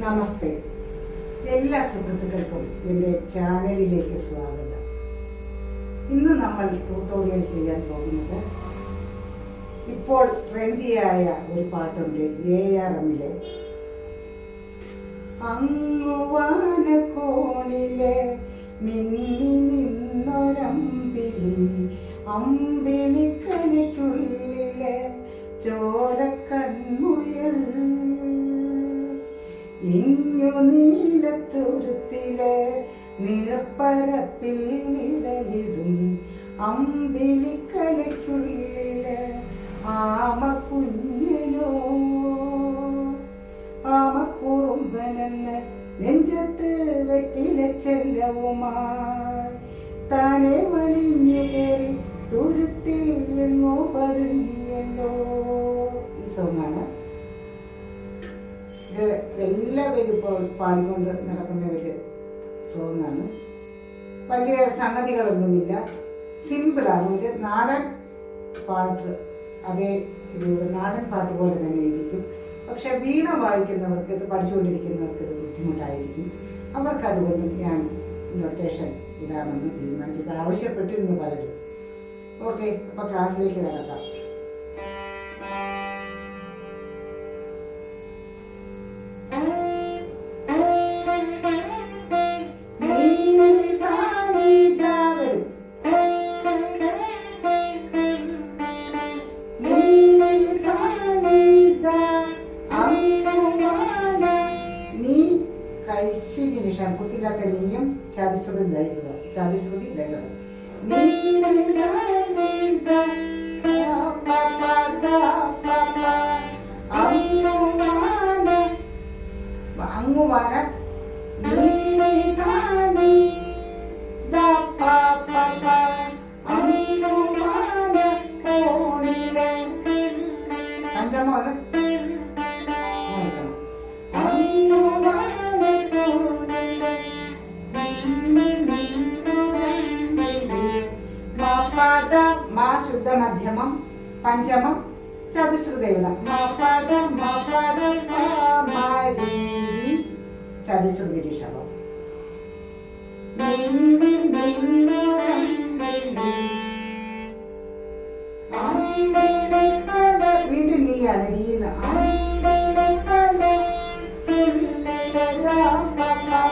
നമസ്തേ. എല്ലാ സുഹൃത്തുക്കൾക്കും എന്റെ ചാനലിലേക്ക് സ്വാഗതം. ഇന്ന് നമ്മൾ ട്യൂട്ടോറിയൽ ചെയ്യാൻ പോകുന്നത് ഇപ്പോൾ ട്രെൻഡിയായ ഒരു പാട്ടുണ്ട് എ ആർ എമ്മിലെ അങ്ങുവാനക്കോണിലെ മിന്നി നിന്നൊരമ്പിളി അമ്പിളിക്കലിക്കുള്ളിലെ ഇങ്ങു നീലത്തുരുത്തിലെ നീർപ്പരപ്പിൽ നിഴലിടും അമ്പിളിക്കലയ്ക്കുള്ളിലെ ആമ കുഞ്ഞനോ ആമക്കുറുമ്പനെന്ന് നെഞ്ചത്ത് വെറ്റിലെ ചെല്ലവുമായി താനെ വലിഞ്ഞു കയറി തുരുത്തിൽ എങ്ങോ പതുങ്ങിയല്ലോ. ഈ സോങ്ങാണ് ഇത് എല്ലാവരും ഇപ്പോൾ പാടിക്കൊണ്ട് നടക്കുന്ന ഒരു സോങ്ങാണ്. വലിയ സംഗതികളൊന്നുമില്ല. സിമ്പിളാണ്. ഒരു നാടൻ പാട്ട് അതേ ഇതിലൂടെ നാടൻ പാട്ട് പോലെ തന്നെ ഇരിക്കും. പക്ഷെ വീണ വായിക്കുന്നവർക്ക് ഇത് പഠിച്ചുകൊണ്ടിരിക്കുന്നവർക്ക് ഇത് ബുദ്ധിമുട്ടായിരിക്കും. അവർക്ക് അതുകൊണ്ട് ഞാൻ നൊട്ടേഷൻ ഇടാമെന്ന് തീരുമാനിച്ചത് ആവശ്യപ്പെട്ടിരുന്നു പലരും. ഓക്കെ അപ്പോൾ ക്ലാസ്സിലേക്ക് കിടക്കാം. കുത്തില്ലാത്ത നീയും ചാതിശ്രുതി ദൈവം ചാതിശ്രുതി ദൈവം. അങ്ങുവാന പഞ്ചമ മാ ശുദ്ധ മധ്യമം പഞ്ചമം ചതുശ്രുതയുള്ള ചതുശ്രുതി ഋഷഭം വീണ്ടും നീയാണ് നീന്ന്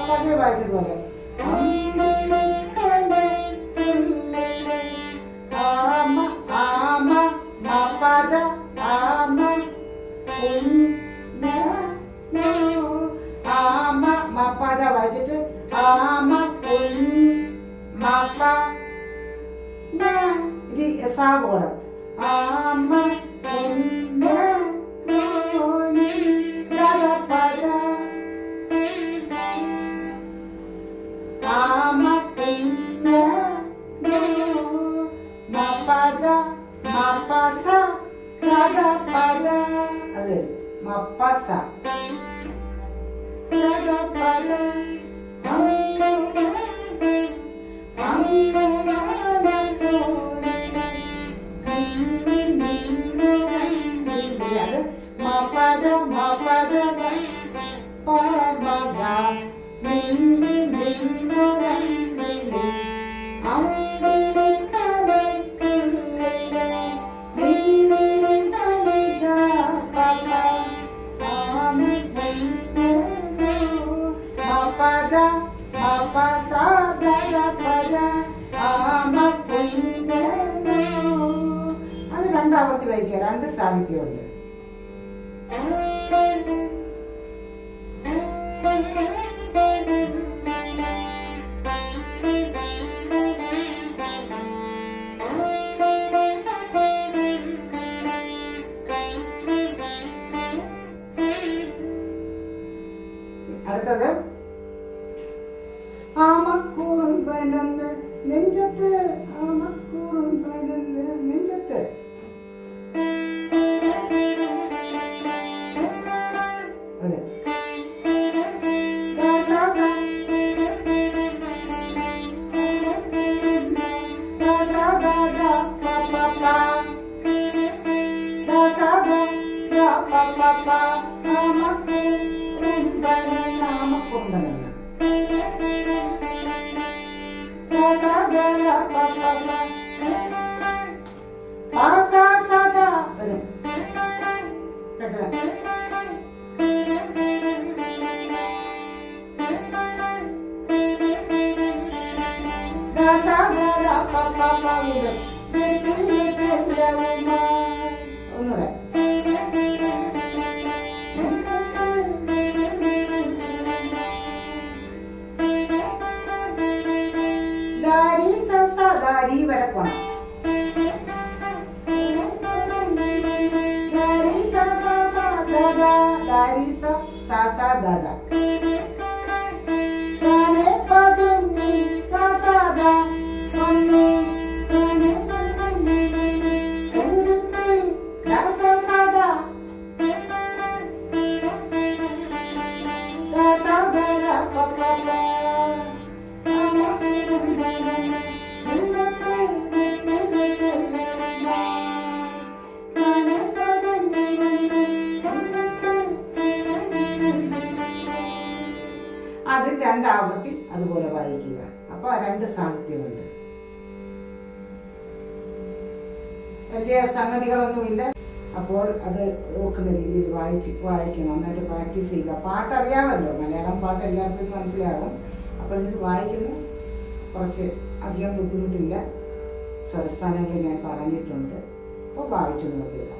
പണ്ട് വായിച്ചതുപോലെ വായിച്ചിട്ട് ആമ മപ ഇത് സാ പോകണം ആമ പദ ആമ അത് രണ്ടാവർത്തി വായിക്കുക രണ്ട് സാഹിത്യമുണ്ട് അടുത്തത് ആമക്കൂറുമ്പനെന്ന് നെഞ്ചത്ത് ആമക്കൂറുമ്പനെന്ന് നെഞ്ചത്ത്. അതെ. Da സ ദാരി വരെ പോണം ദാരി സ സ സ ദ അത് രണ്ടാവൃത്തി അതുപോലെ വായിക്കുക. അപ്പൊ ആ രണ്ട് സാഹിത്യമുണ്ട്. വലിയ സംഗതികളൊന്നുമില്ല. അപ്പോൾ അത് നോക്കുന്ന രീതിയിൽ വായിച്ച് വായിക്കണം. നന്നായിട്ട് പ്രാക്ടീസ് ചെയ്യുക. പാട്ടറിയാമല്ലോ. മലയാളം പാട്ട് എല്ലാവർക്കും മനസ്സിലാകും. അപ്പോൾ ഇത് വായിക്കുന്ന കുറച്ച് അധികം ബുദ്ധിമുട്ടില്ല. സ്വരസ്ഥാനങ്ങൾ ഞാൻ പറഞ്ഞിട്ടുണ്ട്. അപ്പോൾ വായിച്ചു നോക്കുക.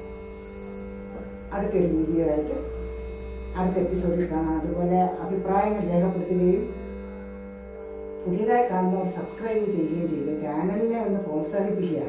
അടുത്തൊരു വീഡിയോ ആയിട്ട് അടുത്ത എപ്പിസോഡിൽ കാണാം. അതുപോലെ അഭിപ്രായങ്ങൾ രേഖപ്പെടുത്തുകയും പുതിയതായി കാണുന്നവർ സബ്സ്ക്രൈബ് ചെയ്യുകയും ചെയ്യുക. ചാനലിനെ ഒന്ന് പ്രോത്സാഹിപ്പിക്കുക.